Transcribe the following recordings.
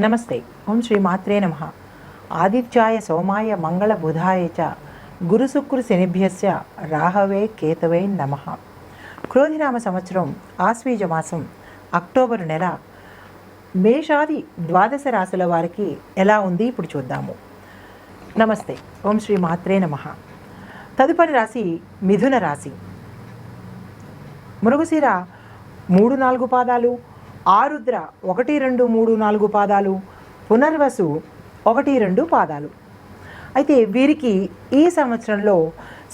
నమస్తే. ఓం శ్రీ మాత్రే నమ. ఆదిత్యాయ సోమాయ మంగళ బుధాయ చ గురుశుక్రు శనిభ్యస్య రాహవే కేతవే నమ. క్రోధినామ సంవత్సరం ఆశ్వీజ మాసం అక్టోబరు నెల మేషాది ద్వాదశ రాశుల వారికి ఎలా ఉంది ఇప్పుడు చూద్దాము. నమస్తే. ఓం శ్రీ మాత్రే నమ. తదుపరి రాశి మిథున రాశి. మృగశిర మూడు నాలుగు పాదాలు ఆరుద్ర ఒకటి రెండు మూడు నాలుగు పాదాలు పునర్వసు ఒకటి రెండు పాదాలు. అయితే వీరికి ఈ సంవత్సరంలో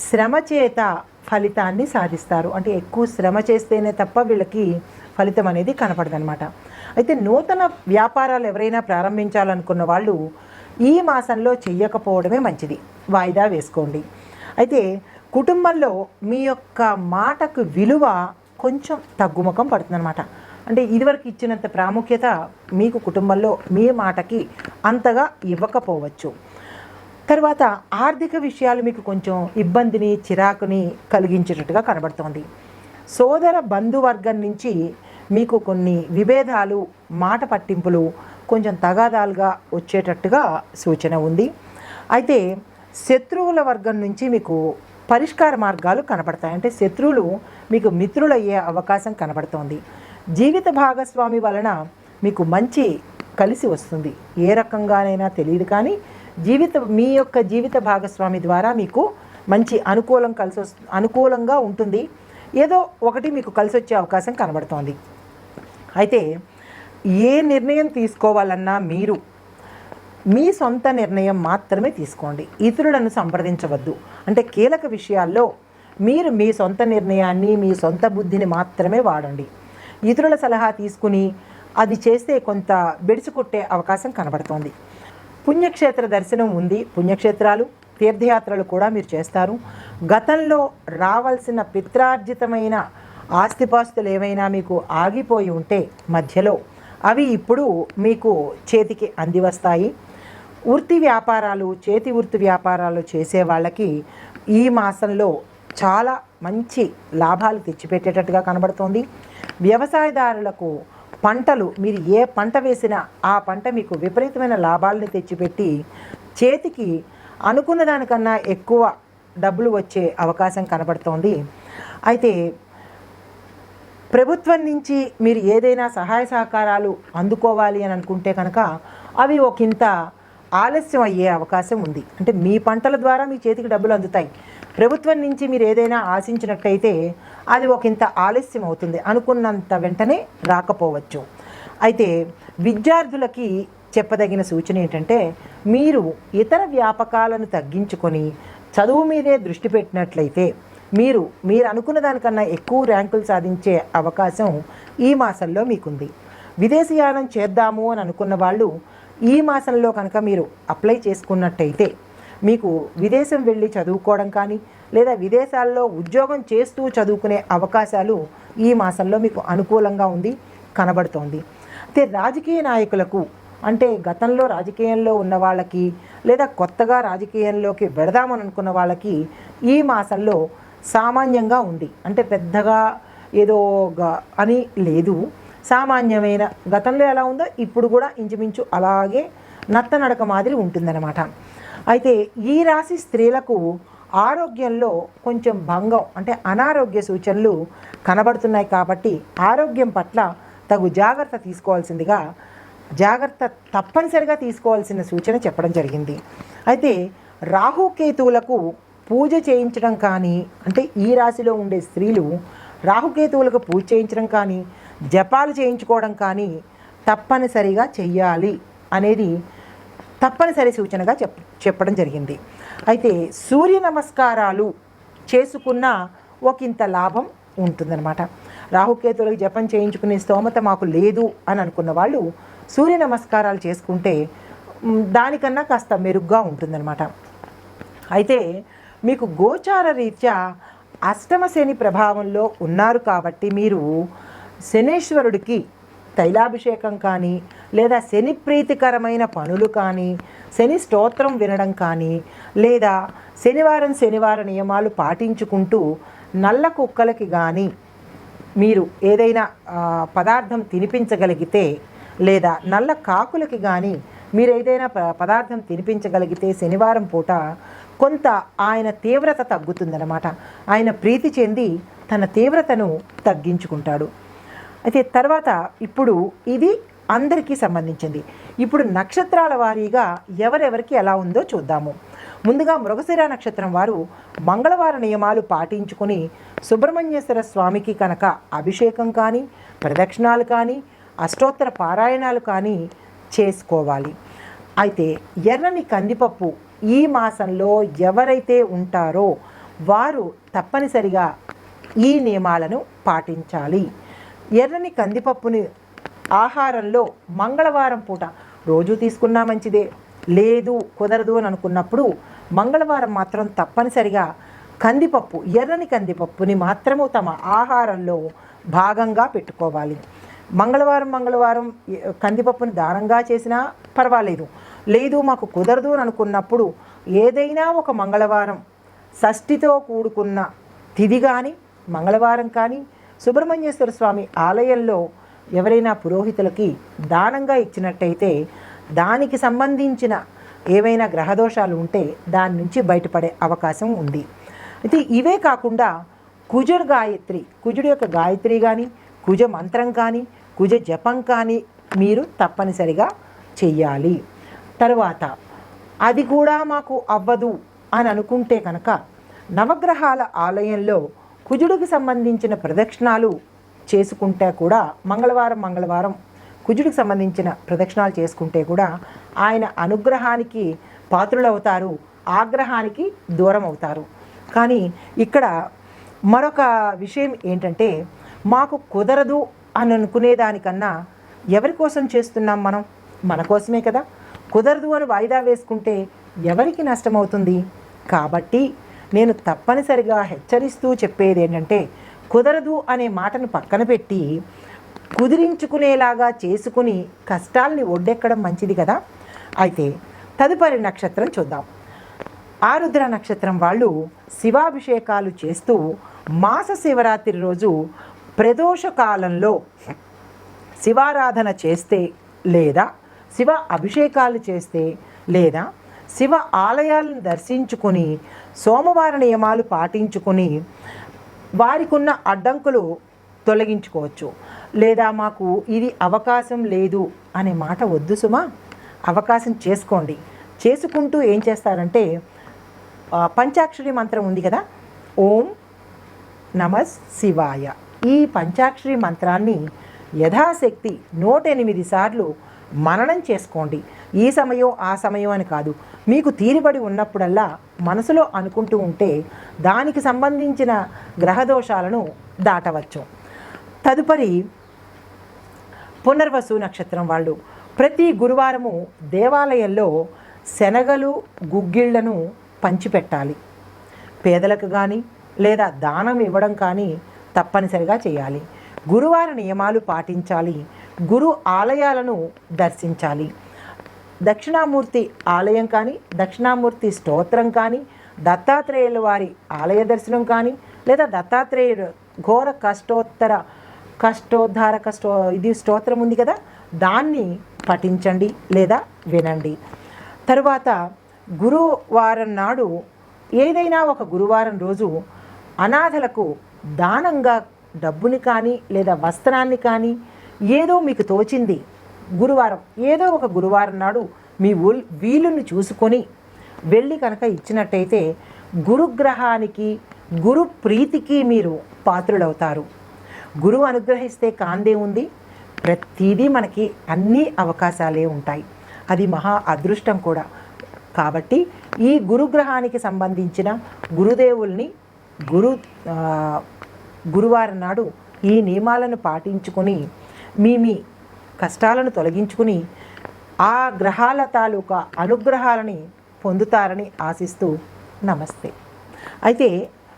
శ్రమ చేత ఫలితాన్ని సాధిస్తారు. అంటే ఎక్కువ శ్రమ చేస్తేనే తప్ప వీళ్ళకి ఫలితం అనేది కనపడదనమాట అయితే నూతన వ్యాపారాలు ఎవరైనా ప్రారంభించాలనుకున్న వాళ్ళు ఈ మాసంలో చెయ్యకపోవడమే మంచిది. వాయిదా వేసుకోండి. అయితే కుటుంబంలో మీ యొక్క మాటకు విలువ కొంచెం తగ్గుముఖం పడుతుందన్నమాట. అంటే ఇదివరకు ఇచ్చినంత ప్రాముఖ్యత మీకు కుటుంబంలో మీ మాటకి అంతగా ఇవ్వకపోవచ్చు. తర్వాత ఆర్థిక విషయాలు మీకు కొంచెం ఇబ్బందిని చిరాకుని కలిగించేటట్టుగా కనబడుతోంది. సోదర బంధువర్గం నుంచి మీకు కొన్ని విభేదాలు మాట పట్టింపులు కొంచెం తగాదాలుగా వచ్చేటట్టుగా సూచన ఉంది. అయితే శత్రువుల వర్గం నుంచి మీకు పరిష్కార మార్గాలు కనబడతాయి. అంటే శత్రువులు మీకు మిత్రులయ్యే అవకాశం కనబడుతోంది. జీవిత భాగస్వామి వలన మీకు మంచి కలిసి వస్తుంది. ఏ రకంగానైనా తెలియదు కానీ జీవిత మీ యొక్క జీవిత భాగస్వామి ద్వారా మీకు మంచి అనుకూలం కలిసి వస్తు అనుకూలంగా ఉంటుంది. ఏదో ఒకటి మీకు కలిసి వచ్చే అవకాశం కనబడుతోంది. అయితే ఏ నిర్ణయం తీసుకోవాలన్నా మీరు మీ సొంత నిర్ణయం మాత్రమే తీసుకోండి. ఇతరులను సంప్రదించవద్దు. అంటే కీలక విషయాల్లో మీరు మీ సొంత నిర్ణయాన్ని మీ సొంత బుద్ధిని మాత్రమే వాడండి. ఇతరుల సలహా తీసుకుని అది చేస్తే కొంత బెడిసికొట్టే అవకాశం కనబడుతోంది. పుణ్యక్షేత్ర దర్శనం ఉంది. పుణ్యక్షేత్రాలు తీర్థయాత్రలు కూడా మీరు చేస్తారు. గతంలో రావాల్సిన పిత్రార్జితమైన ఆస్తిపాస్తులు ఏమైనా మీకు ఆగిపోయి ఉంటే మధ్యలో అవి ఇప్పుడు మీకు చేతికి అందివస్తాయి. వృత్తి వ్యాపారాలు చేతి వృత్తి వ్యాపారాలు చేసే వాళ్ళకి ఈ మాసంలో చాలా మంచి లాభాలు తెచ్చిపెట్టేటట్టుగా కనబడుతోంది. వ్యవసాయదారులకు పంటలు మీరు ఏ పంట వేసినా ఆ పంట మీకు విపరీతమైన లాభాలని తెచ్చిపెట్టి చేతికి అనుకున్న దానికన్నా ఎక్కువ డబ్బులు వచ్చే అవకాశం కనబడుతోంది. అయితే ప్రభుత్వం నుంచి మీరు ఏదైనా సహాయ సహకారాలు అందుకోవాలి అని అనుకుంటే కనుక అవి ఒకంత ఆలస్యం అయ్యే అవకాశం ఉంది. అంటే మీ పంటల ద్వారా మీ చేతికి డబ్బులు అందుతాయి. ప్రభుత్వం నుంచి మీరు ఏదైనా ఆశించినట్లయితే అది ఒకంత ఆలస్యం అవుతుంది. అనుకున్నంత వెంటనే రాకపోవచ్చు. అయితే విద్యార్థులకి చెప్పదగిన సూచన ఏంటంటే మీరు ఇతర వ్యాపకాలను తగ్గించుకొని చదువు మీదే దృష్టి పెట్టినట్లయితే మీరు మీరు అనుకున్న దానికన్నా ఎక్కువ ర్యాంకులు సాధించే అవకాశం ఈ మాసంలో మీకుంది. విదేశీయానం చేద్దాము అని అనుకున్న వాళ్ళు ఈ మాసంలో కనుక మీరు అప్లై చేసుకున్నట్టయితే మీకు విదేశం వెళ్ళి చదువుకోవడం కానీ లేదా విదేశాల్లో ఉద్యోగం చేస్తూ చదువుకునే అవకాశాలు ఈ మాసంలో మీకు అనుకూలంగా ఉంది కనబడుతోంది. అయితే రాజకీయ నాయకులకు అంటే గతంలో రాజకీయంలో ఉన్న వాళ్ళకి లేదా కొత్తగా రాజకీయంలోకి పెడదామని అనుకున్న వాళ్ళకి ఈ మాసంలో సామాన్యంగా ఉంది. అంటే పెద్దగా ఏదో అని లేదు. సామాన్యమైన గతంలో ఎలా ఉందో ఇప్పుడు కూడా ఇంచుమించు అలాగే నత్తనడక మాదిరి ఉంటుందన్నమాట. అయితే ఈ రాశి స్త్రీలకు ఆరోగ్యంలో కొంచెం భంగం అంటే అనారోగ్య సూచనలు కనబడుతున్నాయి కాబట్టి ఆరోగ్యం పట్ల తగు జాగ్రత్త తీసుకోవాల్సిందిగా జాగ్రత్త తప్పనిసరిగా తీసుకోవాల్సిన సూచన చెప్పడం జరిగింది. అయితే రాహుకేతువులకు పూజ చేయించడం కానీ అంటే ఈ రాశిలో ఉండే స్త్రీలు రాహుకేతువులకు పూజ చేయించడం కానీ జపాలు చేయించుకోవడం కానీ తప్పనిసరిగా చెయ్యాలి అనేది తప్పనిసరి సూచనగా చెప్ చెప్పడం జరిగింది. అయితే సూర్య నమస్కారాలు చేసుకున్న ఒకంత లాభం ఉంటుందన్నమాట. రాహుకేతులకు జపం చేయించుకునే స్తోమత మాకు లేదు అని అనుకున్న వాళ్ళు సూర్య నమస్కారాలు చేసుకుంటే దానికన్నా కాస్త మెరుగ్గా ఉంటుందన్నమాట. అయితే మీకు గోచార రీత్యా అష్టమ శని ప్రభావంలో ఉన్నారు కాబట్టి మీరు శనేశ్వరుడికి తైలాభిషేకం కానీ లేదా శని ప్రీతికరమైన పనులు కానీ శని స్తోత్రం వినడం కానీ లేదా శనివారం శనివార నియమాలు పాటించుకుంటూ నల్ల కుక్కలకి కానీ మీరు ఏదైనా పదార్థం తినిపించగలిగితే లేదా నల్ల కాకులకి కానీ మీరు ఏదైనా పదార్థం తినిపించగలిగితే శనివారం పూట కొంత ఆయన తీవ్రత తగ్గుతుందన్నమాట. ఆయన ప్రీతి చెంది తన తీవ్రతను తగ్గించుకుంటాడు. అయితే తర్వాత ఇప్పుడు ఇది అందరికీ సంబంధించింది. ఇప్పుడు నక్షత్రాల వారీగా ఎవరెవరికి ఎలా ఉందో చూద్దాము. ముందుగా మృగశిర నక్షత్రం వారు మంగళవార నియమాలు పాటించుకొని సుబ్రహ్మణ్యేశ్వర స్వామికి కనుక అభిషేకం కానీ ప్రదక్షిణాలు కానీ అష్టోత్తర పారాయణాలు కానీ చేసుకోవాలి. అయితే ఎర్రని కందిపప్పు ఈ మాసంలో ఎవరైతే ఉంటారో వారు తప్పనిసరిగా ఈ నియమాలను పాటించాలి. ఎర్రని కందిపప్పుని ఆహారంలో మంగళవారం పూట రోజు తీసుకున్నా మంచిదే. లేదు కుదరదు అని అనుకున్నప్పుడు మంగళవారం మాత్రం తప్పనిసరిగా కందిపప్పు ఎర్రని కందిపప్పుని మాత్రము తమ ఆహారంలో భాగంగా పెట్టుకోవాలి. మంగళవారం మంగళవారం కందిపప్పుని దానంగా చేసినా పర్వాలేదు. లేదు మాకు కుదరదు అని అనుకున్నప్పుడు ఏదైనా ఒక మంగళవారం షష్ఠితో కూడుకున్న తిది కానీ మంగళవారం కానీ సుబ్రహ్మణ్యేశ్వర స్వామి ఆలయంలో ఎవరైనా పురోహితులకి దానంగా ఇచ్చినట్టయితే దానికి సంబంధించిన ఏవైనా గ్రహదోషాలు ఉంటే దాని నుంచి బయటపడే అవకాశం ఉంది. అయితే ఇవే కాకుండా కుజుడు గాయత్రి కుజుడు యొక్క గాయత్రి కానీ కుజ మంత్రం కానీ కుజ జపం కానీ మీరు తప్పనిసరిగా చెయ్యాలి. తర్వాత అది కూడా మాకు అవ్వదు అని అనుకుంటే కనుక నవగ్రహాల ఆలయంలో కుజుడికి సంబంధించిన ప్రదక్షిణాలు చేసుకుంటే కూడా మంగళవారం మంగళవారం కుజుడికి సంబంధించిన ప్రదక్షిణాలు చేసుకుంటే కూడా ఆయన అనుగ్రహానికి పాత్రులవుతారు ఆగ్రహానికి దూరం అవుతారు కానీ ఇక్కడ మరొక విషయం ఏంటంటే మాకు కుదరదు అని అనుకునేదానికన్నా ఎవరి కోసం చేస్తున్నాం మనం? మన కోసమే కదా. కుదరదు అని వాయిదా వేసుకుంటే ఎవరికి నష్టమవుతుంది? కాబట్టి నేను తప్పనిసరిగా హెచ్చరిస్తూ చెప్పేది ఏంటంటే కుదరదు అనే మాటను పక్కన పెట్టి కుదిరించుకునేలాగా చేసుకుని కష్టాల్ని ఒడ్డెక్కడం మంచిది కదా? అయితే తదుపరి నక్షత్రం చూద్దాం. ఆరుద్ర నక్షత్రం వాళ్ళు శివాభిషేకాలు చేస్తూ మాస శివరాత్రి రోజు ప్రదోష కాలంలో శివారాధన చేస్తే లేదా శివ అభిషేకాలు చేస్తే లేదా శివ ఆలయాలను దర్శించుకొని సోమవార నియమాలు పాటించుకొని వారికున్న అడ్డంకులు తొలగించుకోవచ్చు. లేదా మాకు ఇది అవకాశం లేదు అనే మాట వద్దు సుమా. అవకాశం చేసుకోండి. చేసుకుంటూ ఏం చేస్తారంటే పంచాక్షరి మంత్రం ఉంది కదా? ఓం నమస్ శివాయ. ఈ పంచాక్షరి మంత్రాన్ని యథాశక్తి నూట ఎనిమిది సార్లు మననం చేసుకోండి. ఈ సమయం ఆ సమయం అని కాదు. మీకు తీరిబడి ఉన్నప్పుడల్లా మనసులో అనుకుంటూ ఉంటే దానికి సంబంధించిన గ్రహదోషాలను దాటవచ్చు. తదుపరి పునర్వసు నక్షత్రం వాళ్ళు. ప్రతి గురువారము దేవాలయంలో శనగలు గుగ్గిళ్ళను పంచిపెట్టాలి. పేదలకు కానీ లేదా దానం ఇవ్వడం కానీ తప్పనిసరిగా చేయాలి. గురువార నియమాలు పాటించాలి. గురు ఆలయాలను దర్శించాలి. దక్షిణామూర్తి ఆలయం కానీ దక్షిణామూర్తి స్తోత్రం కానీ దత్తాత్రేయుల వారి ఆలయ దర్శనం కానీ లేదా దత్తాత్రేయుడు ఘోర కష్టోత్తర కష్టోద్ధార కష్టో ఇది స్తోత్రం ఉంది కదా దాన్ని పఠించండి లేదా వినండి. తరువాత గురువారం నాడు ఏదైనా ఒక గురువారం రోజు అనాథలకు దానంగా డబ్బుని కానీ లేదా వస్త్రాన్ని కానీ ఏదో మీకు తోచింది గురువారం ఏదో ఒక గురువారం నాడు మీ ఉల్ వీలుని చూసుకొని వెళ్ళి కనుక ఇచ్చినట్టయితే గురుగ్రహానికి గురు ప్రీతికి మీరు పాత్రులవుతారు. గురువు అనుగ్రహిస్తే కాందే ఉంది. ప్రతిదీ మనకి అన్ని అవకాశాలే ఉంటాయి. అది మహా అదృష్టం కూడా. కాబట్టి ఈ గురుగ్రహానికి సంబంధించిన గురుదేవుల్ని గురు గురువారం నాడు ఈ నియమాలను పాటించుకొని మీ మీ కష్టాలను తొలగించుకుని ఆ గ్రహాల తాలూకా అనుగ్రహాలని పొందుతారని ఆశిస్తూ నమస్తే. అయితే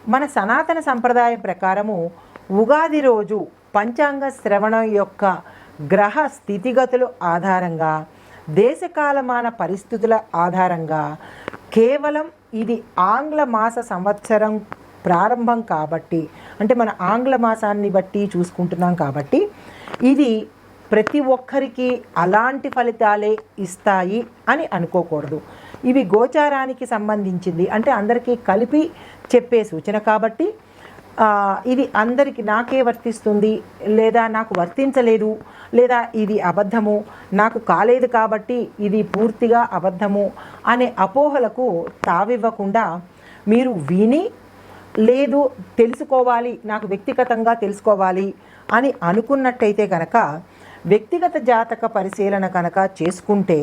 మన సనాతన సంప్రదాయం ప్రకారము ఉగాది రోజు పంచాంగ శ్రవణం యొక్క గ్రహ స్థితిగతుల ఆధారంగా దేశకాలమాన పరిస్థితుల ఆధారంగా కేవలం ఇది ఆంగ్ల మాస సంవత్సరం ప్రారంభం కాబట్టి అంటే మన ఆంగ్ల మాసాన్ని బట్టి చూసుకుంటున్నాం కాబట్టి ఇది ప్రతి ఒక్కరికి అలాంటి ఫలితాలే ఇస్తాయి అని అనుకోకూడదు. ఇవి గోచారానికి సంబంధించింది. అంటే అందరికీ కలిపి చెప్పే సూచన కాబట్టి ఇది అందరికి నాకే వర్తిస్తుంది లేదా నాకు వర్తించలేదు లేదా ఇది అబద్ధము నాకు కాలేదు కాబట్టి ఇది పూర్తిగా అబద్ధము అనే అపోహలకు తావివ్వకుండా మీరు విని లేదు తెలుసుకోవాలి నాకు వ్యక్తిగతంగా తెలుసుకోవాలి అని అనుకున్నట్టయితే కనుక వ్యక్తిగత జాతక పరిశీలన కనుక చేసుకుంటే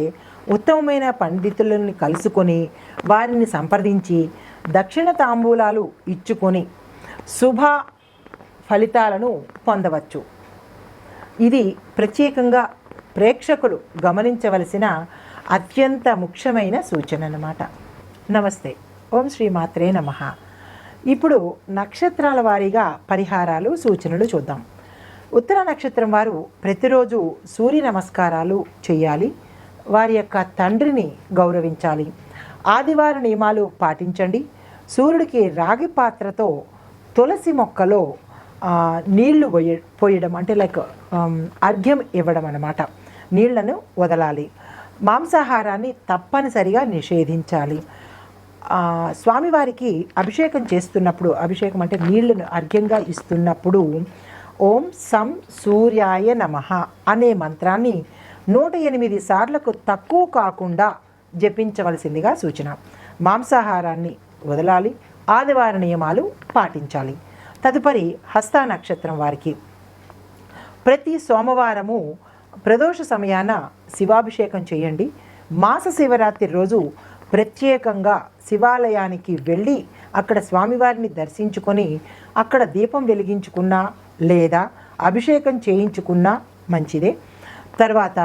ఉత్తమమైన పండితులని కలుసుకొని వారిని సంప్రదించి దక్షిణ తాంబూలాలు ఇచ్చుకొని శుభ ఫలితాలను పొందవచ్చు. ఇది ప్రత్యేకంగా ప్రేక్షకులు గమనించవలసిన అత్యంత ముఖ్యమైన సూచన అన్నమాట నమస్తే. ఓం శ్రీ మాత్రే నమ. ఇప్పుడు నక్షత్రాల వారీగా పరిహారాలు సూచనలు చూద్దాం. ఉత్తర నక్షత్రం వారు ప్రతిరోజు సూర్య నమస్కారాలు చేయాలి. వారి యొక్క తండ్రిని గౌరవించాలి. ఆదివార నియమాలు పాటించండి. సూర్యుడికి రాగి పాత్రతో తులసి మొక్కలో నీళ్ళు పోయ పోయడం అంటే లైక్ అర్ఘ్యం ఇవ్వడం అనమాట నీళ్ళను వదలాలి. మాంసాహారాన్ని తప్పనిసరిగా నిషేధించాలి. స్వామివారికి అభిషేకం చేస్తున్నప్పుడు అభిషేకం అంటే నీళ్ళను అర్ఘ్యంగా ఇస్తున్నప్పుడు ఓం సం సూర్యాయ నమః అనే మంత్రాన్ని నూట ఎనిమిది సార్లకు తక్కువ కాకుండా జపించవలసిందిగా సూచన. మాంసాహారాన్ని వదలాలి ఆదివార నియమాలు పాటించాలి. తదుపరి హస్త నక్షత్రం వారికి. ప్రతి సోమవారము ప్రదోష సమయాన శివాభిషేకం చేయండి. మాస శివరాత్రి రోజు ప్రత్యేకంగా శివాలయానికి వెళ్ళి అక్కడ స్వామివారిని దర్శించుకొని అక్కడ దీపం వెలిగించుకున్నా లేదా అభిషేకం చేయించుకున్నా మంచిదే. తర్వాత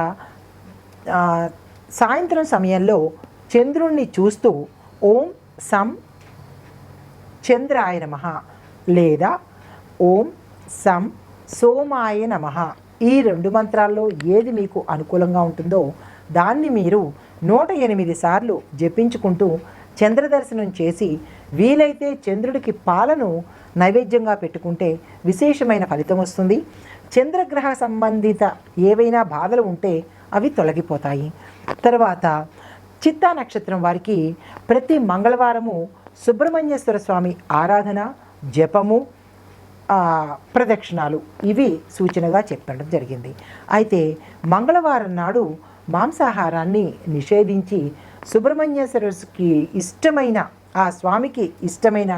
సాయంత్రం సమయంలో చంద్రుణ్ణి చూస్తూ ఓం సం చంద్రాయ నమ లేదా ఓం సం సోమాయ నమ ఈ రెండు మంత్రాల్లో ఏది మీకు అనుకూలంగా ఉంటుందో దాన్ని మీరు నూట ఎనిమిది సార్లు జపించుకుంటూ చంద్రదర్శనం చేసి వీలైతే చంద్రుడికి పాలను నైవేద్యంగా పెట్టుకుంటే విశేషమైన ఫలితం వస్తుంది. చంద్రగ్రహ సంబంధిత ఏవైనా బాధలు ఉంటే అవి తొలగిపోతాయి. తర్వాత చిత్తా నక్షత్రం వారికి ప్రతి మంగళవారము సుబ్రహ్మణ్యేశ్వర స్వామి ఆరాధన జపము ప్రదక్షిణాలు ఇవి సూచనగా చెప్పడం జరిగింది. అయితే మంగళవారం నాడు మాంసాహారాన్ని నిషేధించి సుబ్రహ్మణ్యేశ్వరుకి ఇష్టమైన ఆ స్వామికి ఇష్టమైన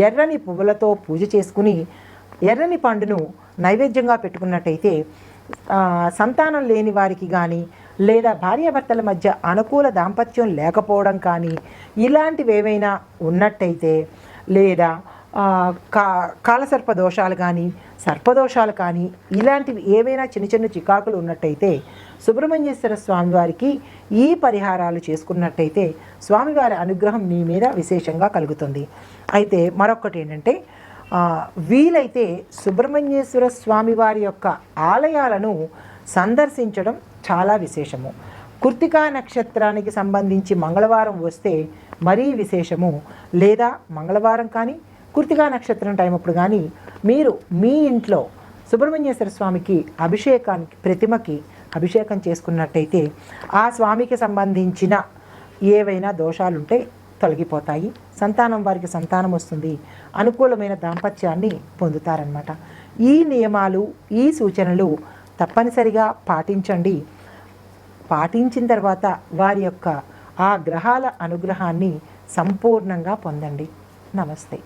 ఎర్రని పువ్వులతో పూజ చేసుకుని ఎర్రని పండును నైవేద్యంగా పెట్టుకున్నట్టయితే సంతానం లేని వారికి కానీ లేదా భార్యాభర్తల మధ్య అనుకూల దాంపత్యం లేకపోవడం కానీ ఇలాంటివి ఏవైనా ఉన్నట్టయితే లేదా కా కాలసర్ప దోషాలు కానీ సర్పదోషాలు కానీ ఇలాంటివి ఏవైనా చిన్న చిన్న చికాకులు ఉన్నట్టయితే సుబ్రహ్మణ్యేశ్వర స్వామివారికి ఈ పరిహారాలు చేసుకున్నట్టయితే స్వామివారి అనుగ్రహం మీ మీద విశేషంగా కలుగుతుంది. అయితే మరొకటి ఏంటంటే వీలైతే సుబ్రహ్మణ్యేశ్వర స్వామివారి యొక్క ఆలయాలను సందర్శించడం చాలా విశేషము. కృతికా నక్షత్రానికి సంబంధించి మంగళవారం వస్తే మరీ విశేషము. లేదా మంగళవారం కానీ కృతికా నక్షత్రం టైం అప్పుడు కానీ మీరు మీ ఇంట్లో సుబ్రహ్మణ్యేశ్వర స్వామికి అభిషేకానికి ప్రతిమకి అభిషేకం చేసుకున్నట్టయితే ఆ స్వామికి సంబంధించిన ఏవైనా దోషాలుంటే తొలగిపోతాయి. సంతానం వారికి సంతానం వస్తుంది. అనుకూలమైన దాంపత్యాన్ని పొందుతారనమాట ఈ నియమాలు ఈ సూచనలు తప్పనిసరిగా పాటించండి. పాటించిన తర్వాత వారి యొక్క ఆ గ్రహాల అనుగ్రహాన్ని సంపూర్ణంగా పొందండి. నమస్తే.